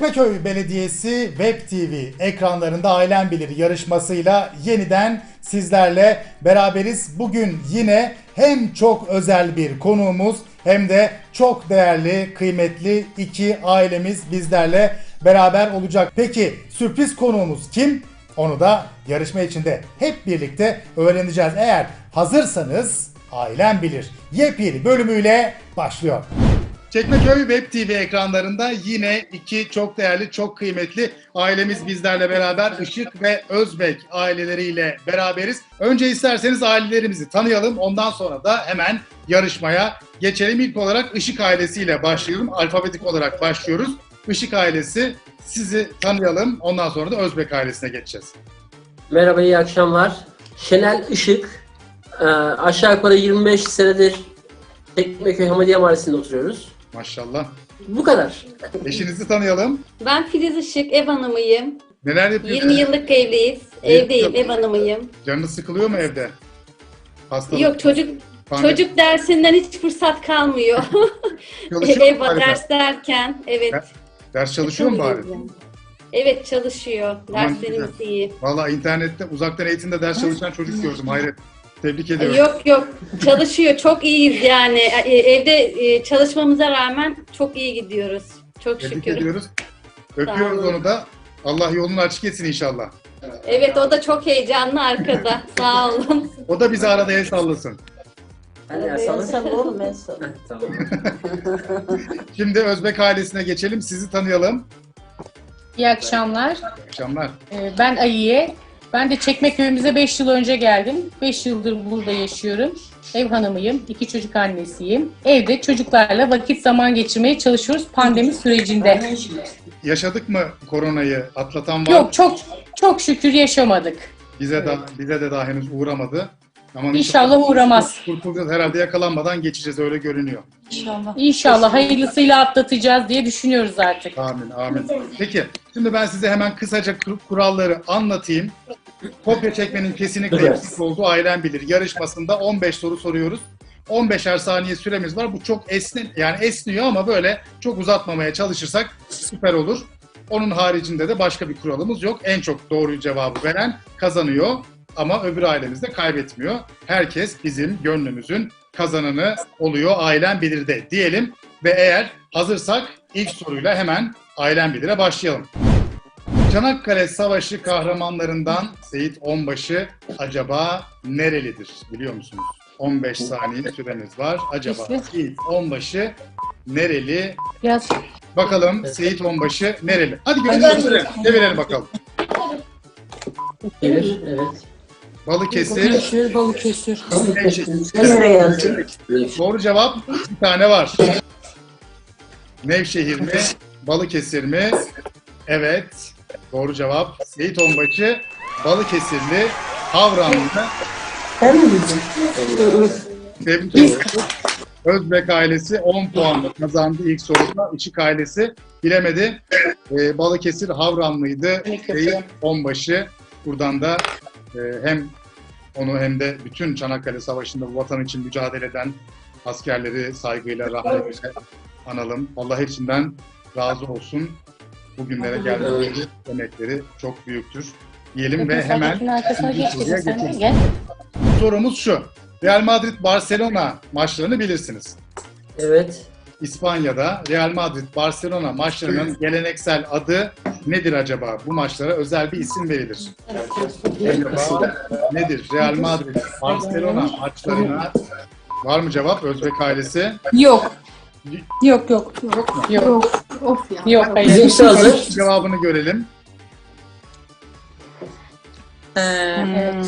Çekmeköy Belediyesi Web TV ekranlarında Ailen Bilir yarışmasıyla yeniden sizlerle beraberiz. Bugün yine hem çok özel bir konuğumuz hem de çok değerli, kıymetli iki ailemiz bizlerle beraber olacak. Peki sürpriz konuğumuz kim? Onu da yarışma içinde hep birlikte öğreneceğiz. Eğer hazırsanız Ailen Bilir yepyeni bölümüyle başlıyor. Çekmeköy Web TV ekranlarında yine iki çok değerli, çok kıymetli ailemiz bizlerle beraber Işık ve Özbek aileleriyle beraberiz. Önce isterseniz ailelerimizi tanıyalım. Ondan sonra da hemen yarışmaya geçelim. İlk olarak Işık ailesiyle başlayalım. Alfabetik olarak başlıyoruz. Işık ailesi sizi tanıyalım. Ondan sonra da Özbek ailesine geçeceğiz. Merhaba, iyi akşamlar. Şenel Işık. Ee, aşağı yukarı 25 senedir Tekmeköy Hamadiye Mahallesi'nde oturuyoruz. Maşallah. Bu kadar. Eşinizi tanıyalım. Ben Filiz Işık, ev hanımıyım. Neler 20 yapıyorsunuz? yıllık evliyiz. Evdeyim, ev hanımıyım. Canınız sıkılıyor mu evde? Hastalık, Yok çocuk pandemi- çocuk dersinden hiç fırsat kalmıyor. Çalışıyor ev mu bari? ders derken evet. Ya, Ders çalışıyor mu bari? Evet çalışıyor. Aman Derslerimiz iyi. Valla internette uzaktan eğitimde ders çalışan çocuk gördüm. Hayret. Tebrik ediyorum. Yok yok çalışıyor. Çok iyiyiz yani. E, Evde e, çalışmamıza rağmen çok iyi gidiyoruz. Çok Tebrik şükür. ediyoruz. Öpüyoruz onu da. Allah yolunu açık etsin inşallah. Evet o da çok heyecanlı arkada. Sağ olun. O da bizi arada el sallasın. Ben Ersan. sana oğlum ben sana. Heh, tamam. Şimdi Özbek ailesine geçelim. Sizi tanıyalım. İyi akşamlar. İyi akşamlar. Ee, Ben Ayiye. Ben de Çekmeköy'ümüze 5 yıl önce geldim. 5 yıldır burada yaşıyorum. Ev hanımıyım, iki çocuk annesiyim. Evde çocuklarla vakit zaman geçirmeye çalışıyoruz pandemi sürecinde. Yaşadık mı koronayı? Atlatan var mı? Yok çok çok şükür yaşamadık. Bize de bize de daha henüz uğramadı. Ama İnşallah uğramaz. kurtulacağız. Herhalde yakalanmadan geçeceğiz öyle görünüyor. İnşallah hayırlısıyla atlatacağız diye düşünüyoruz artık. Amin, amin. Peki, şimdi ben size hemen kısaca kur- kuralları anlatayım. Kopya çekmenin kesinlikle Evet. eksik olduğu ailen bilir. Yarışmasında 15 soru soruyoruz. 15'er saniye süremiz var. Bu çok esni, yani esniyor ama böyle çok uzatmamaya çalışırsak süper olur. Onun haricinde de başka bir kuralımız yok. En çok doğru cevabı veren kazanıyor ama öbür ailemiz de kaybetmiyor. Herkes bizim gönlümüzün kazananı oluyor ailen bilirde diyelim. Ve eğer hazırsak ilk soruyla hemen ailen bilire başlayalım. Çanakkale Savaşı kahramanlarından Seyit Onbaşı acaba nerelidir biliyor musunuz? 15 saniye süremiz var. Acaba? Seyit Onbaşı nereli? Biraz Bakalım Seyit Onbaşı nereli? Hadi gösterelim. Çevirelim bakalım. Gelir, evet. Balıkesir. Balıkesir. Nereye yazdın? Doğru cevap bir tane var. Nevşehir mi? Balıkesir mi? Evet. Doğru cevap. Seyit Onbaşı Balıkesirli Havranlı Sen mi bildin? Tebrik ediyorum. Özbek ailesi 10 puanla kazandı ilk soruda. Işık ailesi bilemedi. Ee, Balıkesir Havranlıydı. Seyit Onbaşı. Buradan da hem onu hem de bütün Çanakkale Savaşı'nda bu vatan için mücadele eden askerleri saygıyla, rahmetle analım. Allah hepsinden razı olsun. Bugünlere gelmeleri, emekleri çok büyüktür. Diyelim ve hemen soruya geçelim. gel. sorumuz şu. Real Madrid Barcelona maçlarını bilirsiniz. Evet. İspanya'da Real Madrid Barcelona maçlarının geleneksel adı nedir acaba? Bu maçlara özel bir isim verilir. Acaba nedir? Real Madrid Barcelona maçlarına var mı cevap Özbek ailesi? Yok. Yok yok. Yok. Yok. Yok hayır. Bizimkisi hazır. Cevabını görelim. Evet.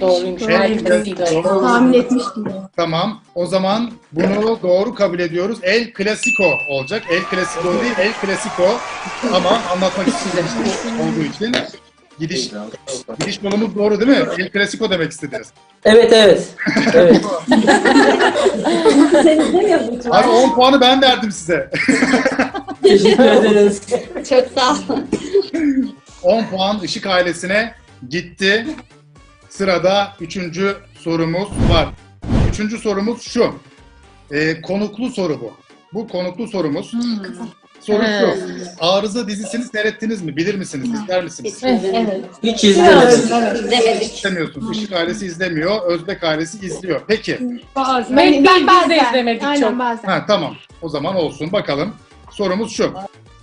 Doğruymuş. Evet. Harikasıydı. Doğru. Tahmin etmiştim. Tamam. O zaman bunu doğru kabul ediyoruz. El Clasico olacak. El Clasico değil, El Clasico. Ama anlatmak istediğim olduğu için gidiş gidiş yolumuz doğru değil mi? El Clasico demek istediniz. Evet, evet. Evet. Senin de mi yazıcı? Abi 10 puanı ben verdim size. Teşekkür ederiz. Çok sağ olun. 10 puan Işık ailesine gitti. Sırada 3. sorumuz var. 3. sorumuz şu. Ee, konuklu soru bu. Bu konuklu sorumuz. Soru He. şu. Arıza dizisini seyrettiniz mi? Bilir misiniz? İzler misiniz? Evet. Hiç izlemedim. İzlemedik. İzlemiyorsunuz. Işık ailesi izlemiyor. Özbek ailesi izliyor. Peki. Ben, ben, biz de izlemedik Aynen çok. bazen. Ha, tamam. O zaman olsun. Bakalım. Sorumuz şu.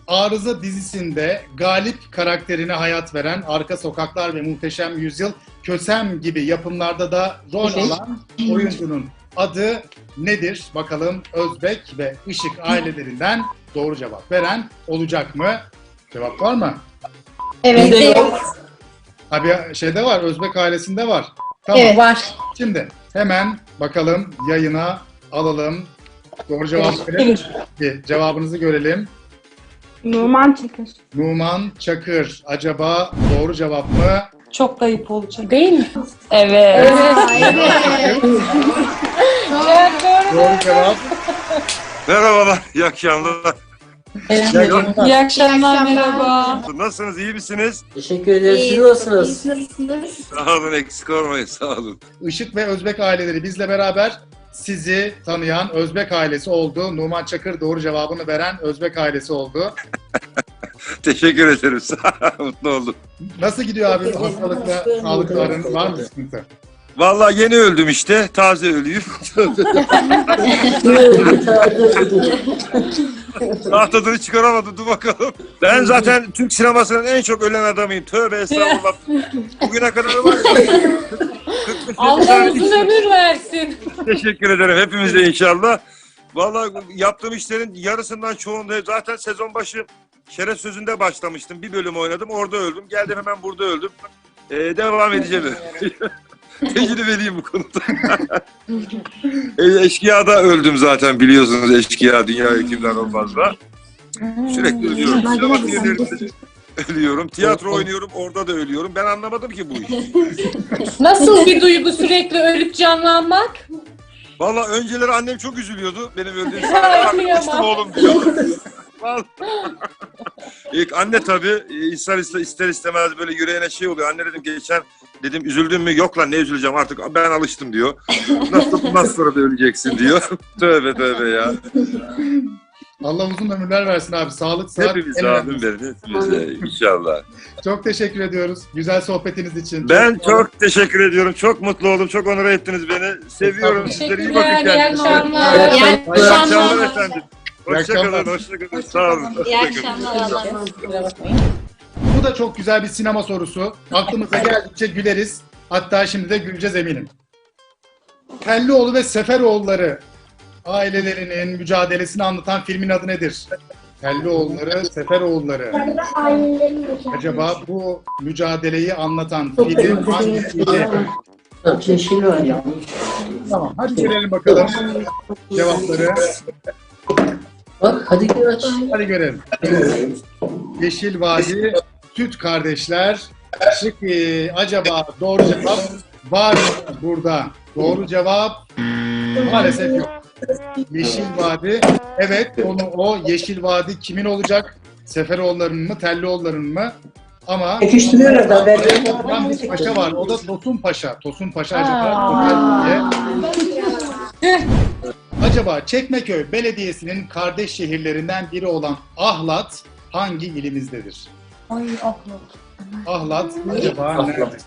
Arıza dizisinde Galip karakterine hayat veren Arka Sokaklar ve Muhteşem Yüzyıl Kösem gibi yapımlarda da rol alan oyuncunun adı nedir? Bakalım Özbek ve Işık ailelerinden doğru cevap veren olacak mı? Cevap var mı? Evet. Bizde yok. Ha bir şeyde var, Özbek ailesinde var. Tamam. Evet. Var. Şimdi hemen bakalım yayına alalım. Doğru cevap verelim. Bir Cevabınızı görelim. Numan Çakır. Numan Çakır. Acaba doğru cevap mı? Çok kayıp olacak. Değil mi? Evet. Doğru cevap. Merhabalar, iyi akşamlar. İyi akşamlar merhaba. Nasılsınız, iyi misiniz? Teşekkür ederiz. Siz nasılsınız? Sağ olun, eksik olmayın, sağ olun. Işık ve Özbek aileleri bizle beraber sizi tanıyan Özbek ailesi oldu. Numan Çakır doğru cevabını veren Özbek ailesi oldu. Teşekkür ederim, mutlu oldum. Nasıl gidiyor abi hastalıkla, sağlıkla aranız var mı sıkıntı? Vallahi yeni öldüm işte, taze ölüyüm. Daha tadını çıkaramadım, dur bakalım. Ben zaten Türk sinemasının en çok ölen adamıyım. Tövbe estağfurullah. Bugüne kadar var. Allah uzun ömür versin. Teşekkür ederim hepimize inşallah. Vallahi yaptığım işlerin yarısından çoğunda zaten sezon başı şeref sözünde başlamıştım. Bir bölüm oynadım orada öldüm. Geldim hemen burada öldüm. Ee, devam edeceğim. Tecrübeliyim bu konuda. e, eşkıya'da öldüm zaten biliyorsunuz eşkıya dünya hükümdar olmazda. Sürekli ölüyorum. Sinema filmlerinde ölüyorum. Tiyatro oynuyorum orada da ölüyorum. Ben anlamadım ki bu işi. Nasıl bir duygu sürekli ölüp canlanmak? Valla önceleri annem çok üzülüyordu benim öldüğüm. Kıstım oğlum diyor. Vallahi. İlk anne tabii e, ister, ister, ister istemez böyle yüreğine şey oluyor. Anne dedim geçen dedim üzüldün mü? Yok lan ne üzüleceğim artık ben alıştım diyor. Nasıl bundan sonra da öleceksin diyor. tövbe tövbe ya. Allah uzun ömürler versin abi. Sağlık, sıhhat. Hepimiz abim benim hepimize inşallah. Çok teşekkür ediyoruz. Güzel sohbetiniz için. Ben çok teşekkür ediyorum. Çok mutlu oldum. Çok onur ettiniz beni. Seviyorum sizleri. İyi bakın Teşekkürler, iyi kendinize. akşamlar. İyi akşamlar. efendim. Hoşçakalın, hoşçakalın. Sağ olun. İyi akşamlar. Bu da çok güzel bir sinema sorusu. Aklımıza geldikçe güleriz. Hatta şimdi de güleceğiz eminim. Tellioğlu ve Seferoğulları ailelerinin mücadelesini anlatan filmin adı nedir? Tellioğulları, Seferoğulları. Acaba bu mücadeleyi anlatan film hangisiydi? Yeşil var. Tamam, hadi görelim bakalım cevapları. Bak hadi gel aç. Hadi görelim. Yeşil Vadi, Süt Kardeşler. Şık, e, acaba doğru cevap var mı burada? Doğru cevap maalesef yok. Yeşil Vadi, evet onu o Yeşil Vadi kimin olacak? Seferoğulları'nın mı, Tellioğulları'nın mı? Ama Yakıştırıyorlar da ben. Yan bir paşa var. O da Tosun Paşa. Tosun Paşa acaba Tosun diye. Acaba Çekmeköy Belediyesi'nin kardeş şehirlerinden biri olan Ahlat hangi ilimizdedir? Ay ahmet. Ahlat acaba nerede?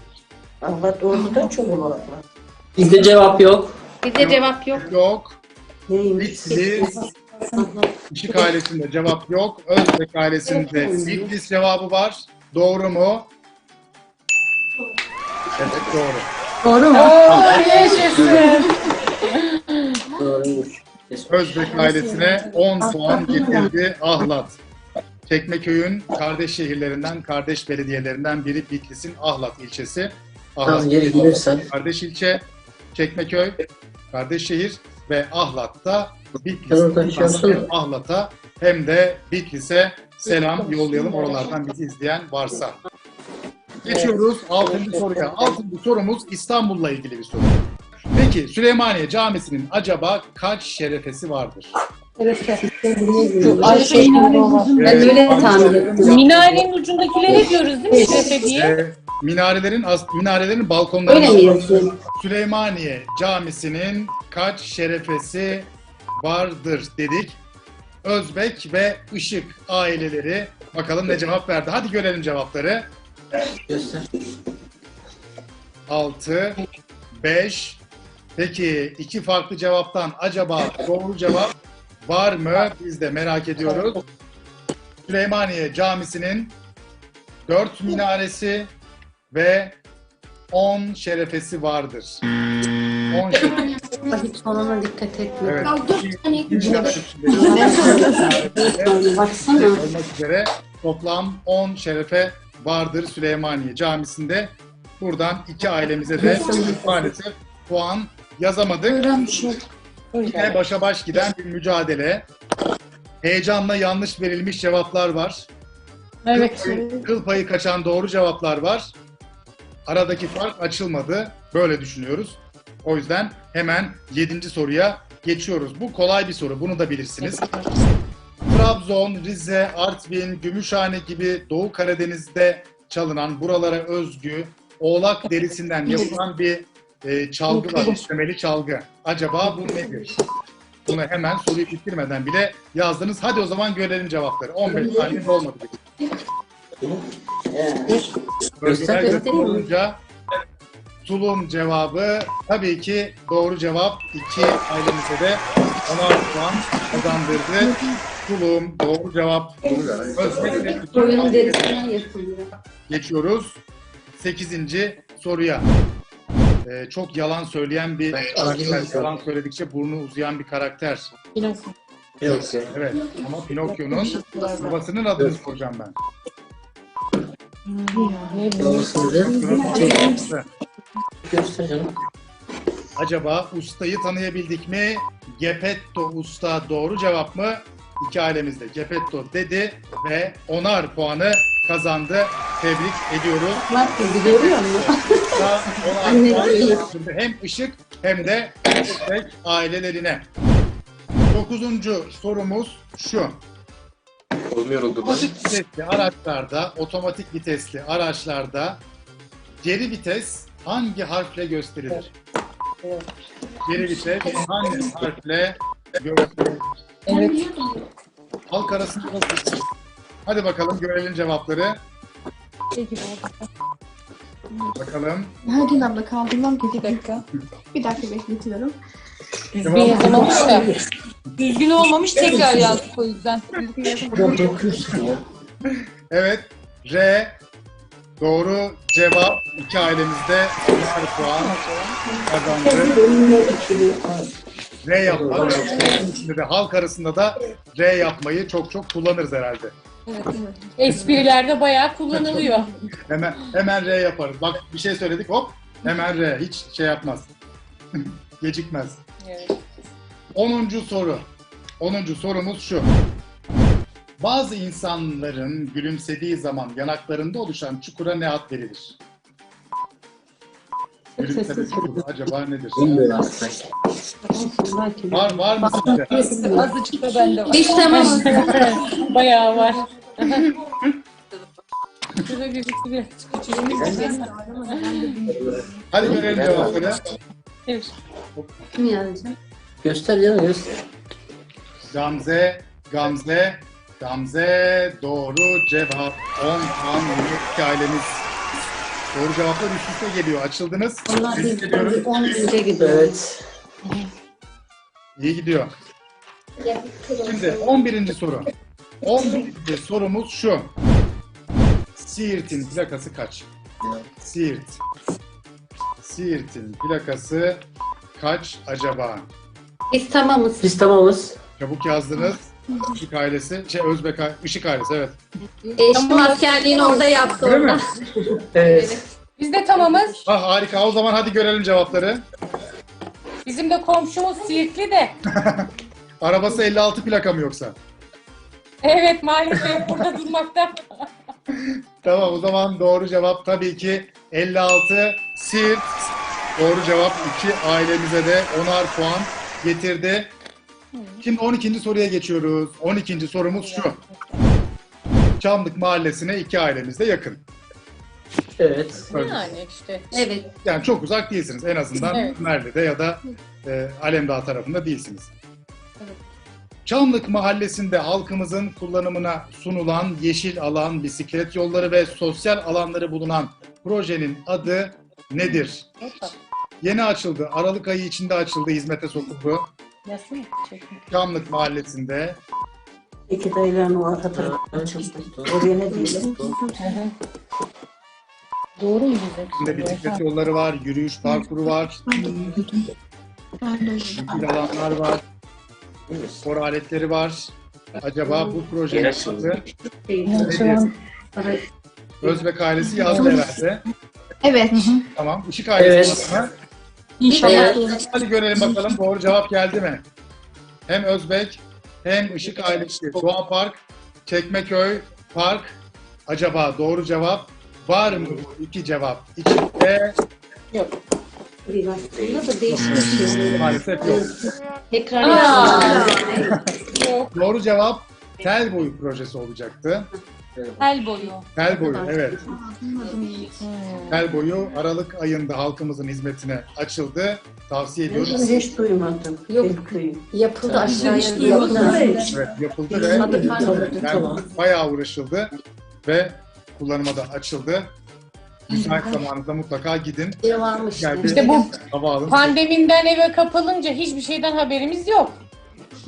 Allah doğrudan çok olur. Bizde cevap yok. Bizde cevap yok. Yok. Neymiş? Bitlis. Işık ailesinde cevap yok. Özbek ailesinde Bitlis cevabı var. Doğru mu? Evet doğru. Doğru mu? Doğruymuş. Özbek ailesine 10 puan getirdi Ahlat. Çekmeköy'ün kardeş şehirlerinden, kardeş belediyelerinden biri Bitlis'in Ahlat ilçesi. Tamam geri gelirsen. kardeş ilçe, Çekmeköy, kardeş şehir ve Ahlat'ta Bitlis'in konuşuyorsun. Ahlat'a hem de Bitlis'e selam yollayalım oralardan bizi izleyen varsa. Geçiyoruz 6. soruya. 6. sorumuz İstanbul'la ilgili bir soru. Peki Süleymaniye Camisi'nin acaba kaç şerefesi vardır? Ay şey Ben öyle tahmin ettim. Minarenin ucundakilere diyoruz değil mi şerefe diye? Ee, minarelerin as- minarelerin Öyle mi balkonlarında yazıyor? Süleymaniye Camisi'nin kaç şerefesi vardır dedik. Özbek ve Işık aileleri. Bakalım ne cevap verdi. Hadi görelim cevapları. Göster. 6, 5. Peki iki farklı cevaptan acaba doğru cevap var mı? Biz de merak ediyoruz. Süleymaniye Camisi'nin 4 minaresi ve 10 şerefesi vardır. 10 şerefesi. Hiç sonuna dikkat etmiyorum. Evet. Ya baksana. olmak üzere toplam 10 şerefe vardır Süleymaniye Camisi'nde. Buradan iki ailemize de maalesef puan yazamadık. Yine başa baş giden bir mücadele. Heyecanla yanlış verilmiş cevaplar var. Evet. Kıl, kıl payı kaçan doğru cevaplar var. Aradaki fark açılmadı. Böyle düşünüyoruz. O yüzden hemen 7. soruya geçiyoruz. Bu kolay bir soru. Bunu da bilirsiniz. Trabzon, Rize, Artvin, Gümüşhane gibi Doğu Karadeniz'de çalınan buralara özgü oğlak derisinden yapılan bir e, çalgı var. İstemeli çalgı. Acaba bu nedir? Bunu hemen soruyu bitirmeden bile yazdınız. Hadi o zaman görelim cevapları. 15 saniye olmadı. Bölgeler göster olunca Tulum cevabı tabii ki doğru cevap. İki ailemize de 16 puan kazandırdı. Tulum doğru cevap. Özbek. Geçiyoruz 8. soruya. Ee, çok yalan söyleyen bir karakter. Yalan söyledikçe burnu uzayan bir karakter. Yok. Evet ama Pinokyo'nun babasının adını soracağım ben. Acaba ustayı tanıyabildik mi? Gepetto usta doğru cevap mı? İki ailemizde Gepetto dedi ve onar puanı kazandı. Tebrik ediyoruz. Bak bizi görüyor musun? Hem ışık hem de Özbek ailelerine. Dokuzuncu sorumuz şu. Otomatik vitesli araçlarda, otomatik vitesli araçlarda geri vites hangi harfle gösterilir? Geri vites hangi harfle gösterilir? Evet. Halk arasında nasıl? Hadi bakalım görelim cevapları. Bakalım. Hadi abla kaldırmam ki. Bir dakika. Bir dakika bekletiyorum. Düzgün yazılmamış da. Düzgün olmamış tekrar yazdık o yüzden. Ya. Evet. R doğru cevap. İki ailemizde bir puan kazandı. R yapmak. Şimdi de halk arasında da R yapmayı çok çok kullanırız herhalde. Esprilerde bayağı kullanılıyor. Hemen hemen R yaparız. Bak bir şey söyledik hop hemen R. Hiç şey yapmaz. Gecikmez. Evet. 10. soru. 10. sorumuz şu. Bazı insanların gülümsediği zaman yanaklarında oluşan çukura ne ad verilir? Gülümseme acaba nedir? Bilmiyorum. Var var mı sizde? Azıcık da bende var. Biz tamamız. bayağı var. Şurada gözüksün biraz küçüğümüz. Hadi görelim cevapları. Evet. Kim yazacak? Göster canım göster. Gamze, Gamze, Gamze doğru cevap. 10 puan iki ailemiz. Doğru cevaplar üst üste geliyor. Açıldınız. Onlar Tebrik biz ediyorum. 10 önce gidiyor. Evet. İyi gidiyor. Şimdi 11. soru. 11. sorumuz şu. Siirt'in plakası kaç? Siirt. Siirt'in plakası kaç acaba? Biz tamamız. Biz tamamız. Çabuk yazdınız. Işık ailesi, şey Özbek ailesi, Işık ailesi evet. Eşim askerliğini orada yaptı mi? orada. Evet. Biz de tamamız. Ah harika. O zaman hadi görelim cevapları. Bizim de komşumuz Siirtli de. Arabası 56 plaka mı yoksa? Evet maalesef burada durmakta. Tamam o zaman doğru cevap tabii ki 56 Siirt. Doğru cevap 2 ailemize de 10'ar puan getirdi. Şimdi 12. soruya geçiyoruz. 12. sorumuz şu. Çamlık Mahallesi'ne iki ailemiz de yakın. Evet. Yani işte. Evet. Yani çok uzak değilsiniz. En azından Evet. Merli'de ya da e, Alemdağ tarafında değilsiniz. Çamlık Mahallesi'nde halkımızın kullanımına sunulan yeşil alan, bisiklet yolları ve sosyal alanları bulunan projenin adı nedir? Yeni açıldı. Aralık ayı içinde açıldı, hizmete sokuldu. Yazsana. Çekmek. Çamlık Mahallesi'nde. İki dayıların o çıktı. Oraya ne diyelim? Doğru mu? İçinde bisiklet yolları var, yürüyüş parkuru var, yeşil alanlar var, spor aletleri var. Acaba bu projenin adı nedir? Özbek ailesi yazdı herhalde. Evet. Tamam. Işık ailesi Evet. İnşallah. Hadi görelim bakalım doğru cevap geldi mi? Hem Özbek hem Işık ailesi. Doğa Park, Çekmeköy Park. Acaba doğru cevap var mı? bu iki cevap. İçinde değişik bir şey. maalesef yok. Tekrar yapalım. Doğru cevap tel boyu projesi olacaktı. Tel boyu. Tel boyu evet. Tel boyu Aralık ayında halkımızın hizmetine açıldı. Tavsiye Ben ediyoruz. hiç duymadım. Yok. Köyü. Yapıldı aşağıya. hiç duymadım. Evet yapıldı ve yani bayağı uğraşıldı ve kullanıma da açıldı. Müsait zamanında mutlaka gidin. Biri varmış. Geldi. İşte bu Hava alın. pandemiden eve kapalınca hiçbir şeyden haberimiz yok.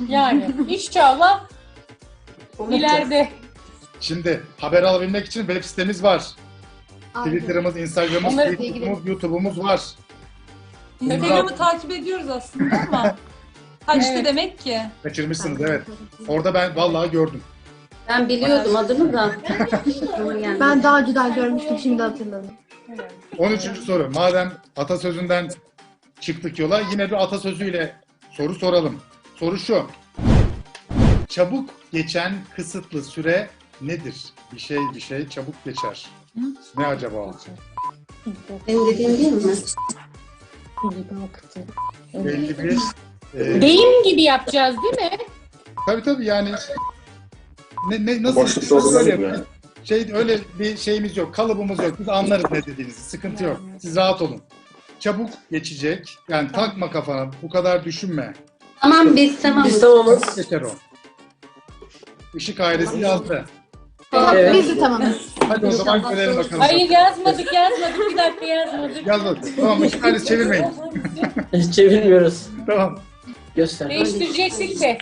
Yani inşallah ileride. Şimdi haber alabilmek için web sitemiz var. Twitter'ımız, Instagram'ımız, Onları- Facebook'umuz, YouTube'umuz var. Instagram'ı takip ediyoruz aslında ama kaçtı Evet. demek ki. Kaçırmışsınız evet. Orada ben vallahi gördüm. Ben biliyordum adını da. Ben daha önceden görmüştüm şimdi hatırladım. 13. soru. Madem atasözünden çıktık yola yine bir atasözüyle soru soralım. Soru şu. Çabuk geçen kısıtlı süre nedir? Bir şey bir şey çabuk geçer. Ne acaba? o? Benim dediğim değil mi? Belli bir e, Deyim gibi yapacağız değil mi? tabii tabii yani ne, ne nasıl Boşlukta olsa öyle, gibi yani. şey öyle bir şeyimiz yok, kalıbımız yok. Biz anlarız ne dediğinizi. Sıkıntı yok. Siz rahat olun. Çabuk geçecek. Yani takma kafana. Bu kadar düşünme. Tamam biz tamamız. Biz tamamız. Geçer o. Işık ailesi yazdı. Evet. biz de tamamız. Hadi o zaman görelim bakalım. Hayır yazmadık yazmadık. Bir dakika yazmadık. Yazmadı. Tamam ailesi çevirmeyin. Çevirmiyoruz. Tamam. Göster. Değiştirecektik de.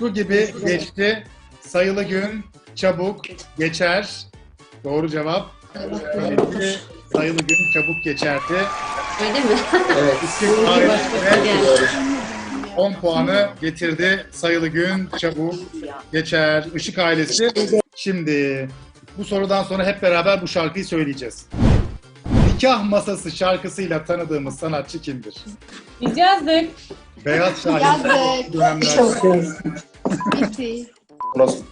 Bu gibi geçti. Sayılı gün çabuk geçer. Doğru cevap. Sayılı gün çabuk geçerdi. Öyle mi? Evet. Işık ailesi Yani. 10 puanı getirdi. Sayılı gün çabuk geçer. Işık ailesi. Şimdi bu sorudan sonra hep beraber bu şarkıyı söyleyeceğiz. Nikah Masası şarkısıyla tanıdığımız sanatçı kimdir? Biz yazdık. Beyaz Şahin. Yazdık. Dönemler. Bitti. Nasıl?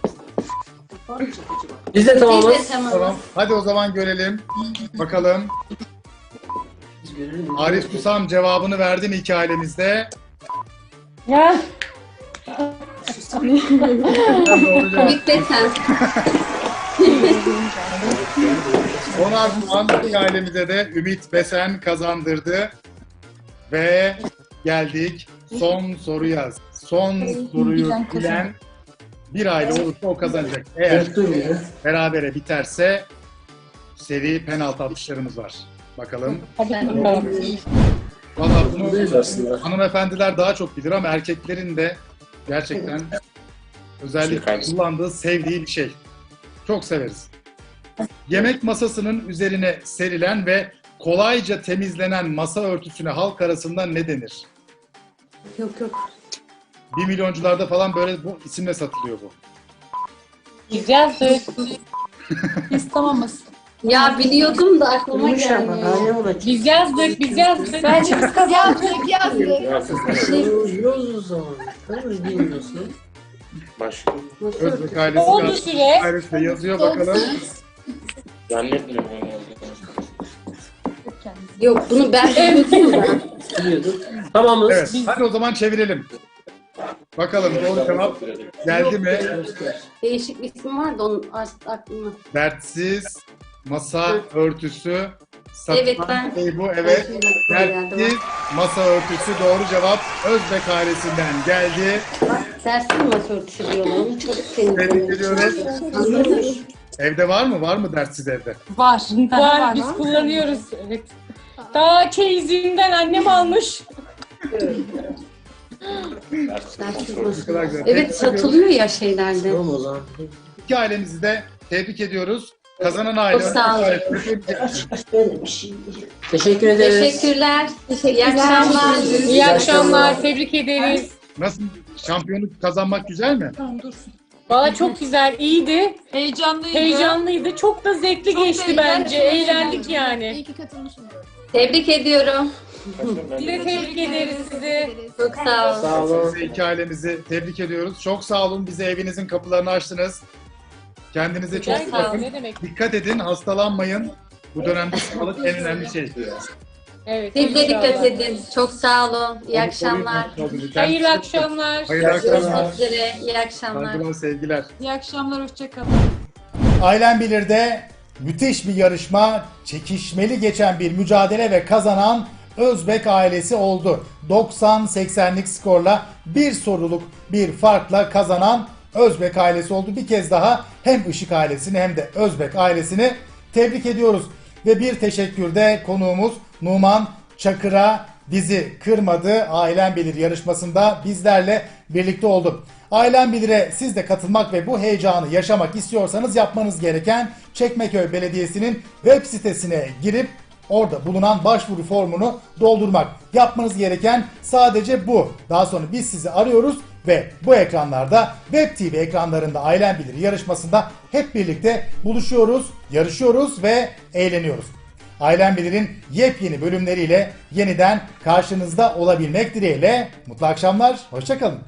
Biz de Biz de tamamız. Tamam. Hadi o zaman görelim. Bakalım. Arif Susam cevabını verdi mi hikayelemizde? Ya. Ümit Besen. Onar puan hikayemize de Ümit Besen kazandırdı. Ve geldik son soruya. Son soruyu bilen bir aile olursa o kazanacak. Eğer berabere biterse seri penaltı atışlarımız var. Bakalım. Valla bunu hanımefendiler daha çok bilir ama erkeklerin de gerçekten özellikle Aynısı. kullandığı, sevdiği bir şey. Çok severiz. Yemek masasının üzerine serilen ve kolayca temizlenen masa örtüsüne halk arasında ne denir? Yok yok. Bir milyoncularda falan böyle bu isimle satılıyor bu. Biz yazdık. Biz tamamız. Ya biliyordum da aklıma Duymuş ama gelmiyor. daha ne olacak? Biz yazdık. Biz yazdık. Bence biz Yazdık yazdık. Biliyoruz o zaman. Mi bilmiyorsun? Başka. Özbek ailesi Oldu gaz- süre. ailesi de yazıyor bakalım. Zannetmiyorum. yani. Yok bunu ben biliyordum da. Biliyorduk. Tamamız. Evet. Hadi o zaman çevirelim. Bakalım doğru cevap geldi mi? Değişik bir isim vardı onun as- aklıma. Dertsiz masa örtüsü Satılan Evet, ben- şey bu. Evet. Geldi. Dertli masa örtüsü doğru cevap Özbek ailesinden geldi. Dersin masa örtüsü diyorlar. Çocuk Tebrik ediyoruz. Anlamış. Evde var mı? Var mı dertsiz evde? Var. Var, biz kullanıyoruz. Evet. Daha çeyizinden annem almış. Dersiz Evet satılıyor ya şeylerde. Tamam o zaman. İki ailemizi de tebrik ediyoruz. Kazanan aile. Çok sağ olun. Böyle bir şey. Teşekkür ederiz. Teşekkürler. İyi akşamlar. İyi akşamlar, tebrik ederiz. Nasıl? Şampiyonluk kazanmak güzel mi? Tamam dursun. Valla çok güzel, iyiydi. Heyecanlıydı. Heyecanlıydı. Çok da zevkli Çok geçti da bence. Eğlendik yani. İyi ki katılmışım. Tebrik ediyorum. Biz de tebrik ederiz sizi. Çok sağ olun. Sağ olun. Size iki ailemizi tebrik ediyoruz. Çok sağ olun. Bize evinizin kapılarını açtınız. Kendinize çok iyi bakın. Ne demek? Dikkat edin, hastalanmayın. Bu dönemde sağlık en önemli şey. Evet. Siz de dikkat edin. Çok sağ olun. İyi akşamlar. Hayırlı akşamlar. Hayırlı akşamlar. İyi akşamlar. Saygılar, sevgiler. İyi akşamlar, hoşçakalın. Ailem Bilir'de müthiş bir yarışma, çekişmeli geçen bir mücadele ve kazanan Özbek ailesi oldu. 90-80'lik skorla bir soruluk bir farkla kazanan Özbek ailesi oldu. Bir kez daha hem Işık ailesini hem de Özbek ailesini tebrik ediyoruz. Ve bir teşekkür de konuğumuz Numan Çakır'a bizi kırmadı. Ailem Bilir yarışmasında bizlerle birlikte oldu. Ailem Bilir'e siz de katılmak ve bu heyecanı yaşamak istiyorsanız yapmanız gereken Çekmeköy Belediyesi'nin web sitesine girip orada bulunan başvuru formunu doldurmak. Yapmanız gereken sadece bu. Daha sonra biz sizi arıyoruz ve bu ekranlarda Web TV ekranlarında Ailem Bilir yarışmasında hep birlikte buluşuyoruz, yarışıyoruz ve eğleniyoruz. Ailem Bilir'in yepyeni bölümleriyle yeniden karşınızda olabilmek dileğiyle mutlu akşamlar, hoşçakalın.